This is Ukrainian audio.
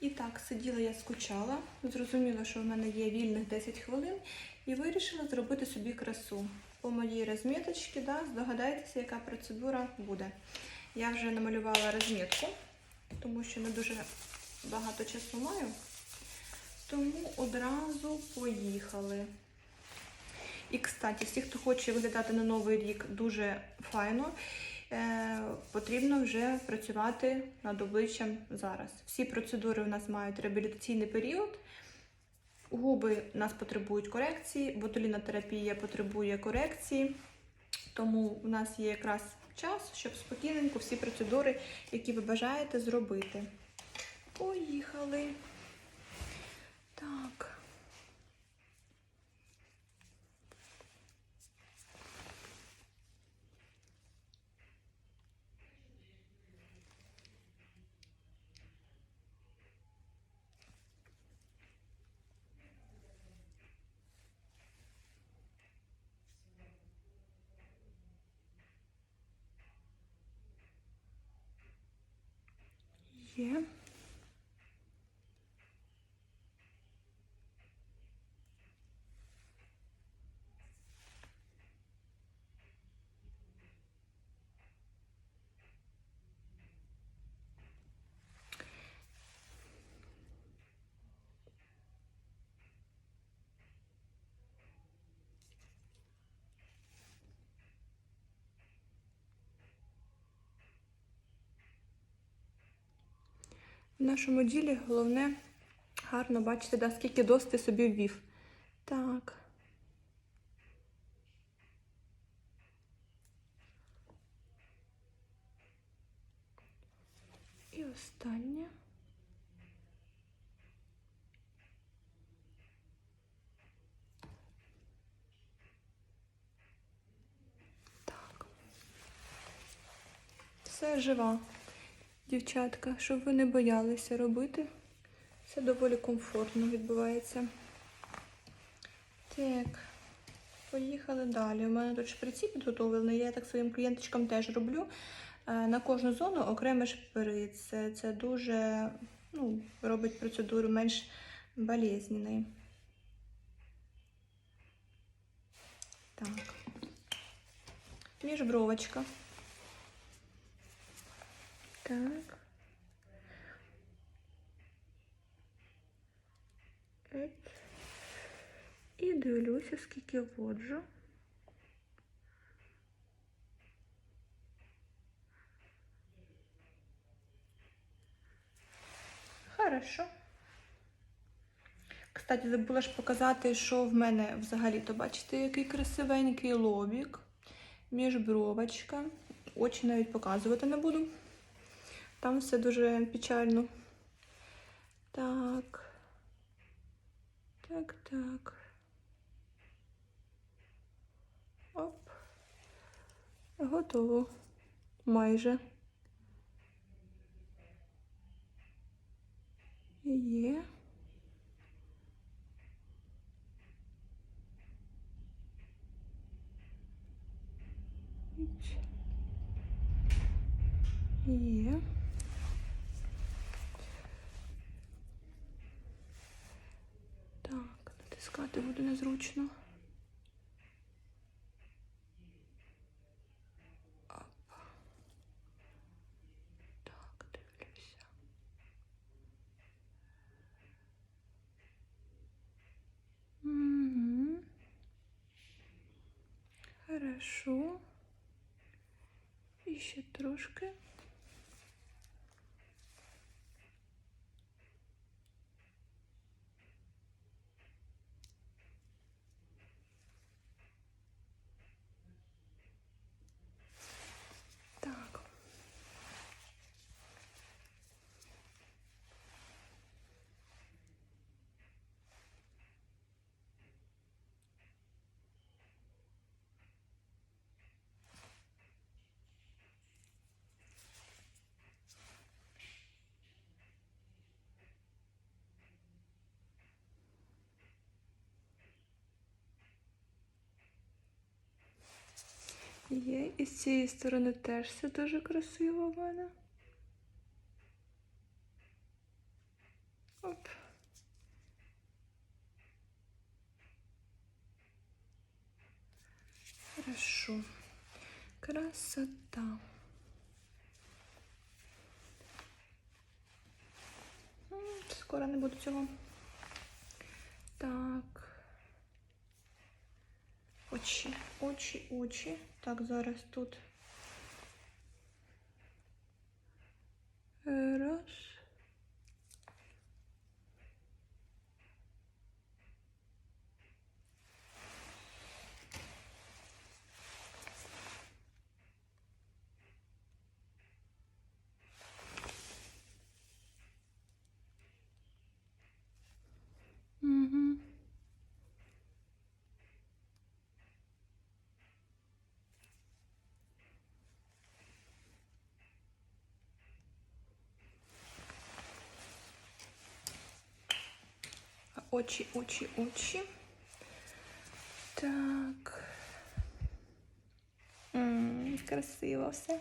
І так, сиділа я скучала, зрозуміла, що в мене є вільних 10 хвилин, і вирішила зробити собі красу. По моїй розміточці, да, здогадайтеся, яка процедура буде. Я вже намалювала розмітку, тому що не дуже багато часу маю. Тому одразу поїхали. І, кстати, всі, хто хоче виглядати на новий рік дуже файно, потрібно вже працювати над обличчям зараз. Всі процедури у нас мають реабілітаційний період. Губи у нас потребують корекції, ботулінотерапія потребує корекції, тому у нас є якраз час, щоб спокійненько всі процедури, які ви бажаєте, зробити. Поїхали. Так. Є. В нашому ділі головне гарно бачити, да, скільки доз ти собі ввів. Так. І останнє. Так. Все жива. Дівчатка, щоб ви не боялися робити. Все доволі комфортно відбувається. Так, поїхали далі. У мене тут шприці підготовлені, я так своїм клієнточкам теж роблю. Е, На кожну зону окремий шприц. Це, це дуже ну, робить процедуру менш болезненою. Так. Міжбровочка. Так. І дивлюся, скільки воджу. Хорошо. Кстати, забула ж показати, що в мене взагалі-то, бачите, який красивенький лобік, міжбровочка. Очі навіть показувати не буду. Там все дуже печально. Так. Так, так. Оп. Готово. Майже. Є. Є. Так, натискати буде незручно. Так, дивлюся. Угу. Хорошо. І ще трошки. Так. Є, і з цієї сторони теж все дуже красиво в мене. Оп. Хорошо. Красота. Скоро не буду цього. Так. Очі, очі, очі. Так, зараз тут. Очі, очі, очі. Так. М, красиво все.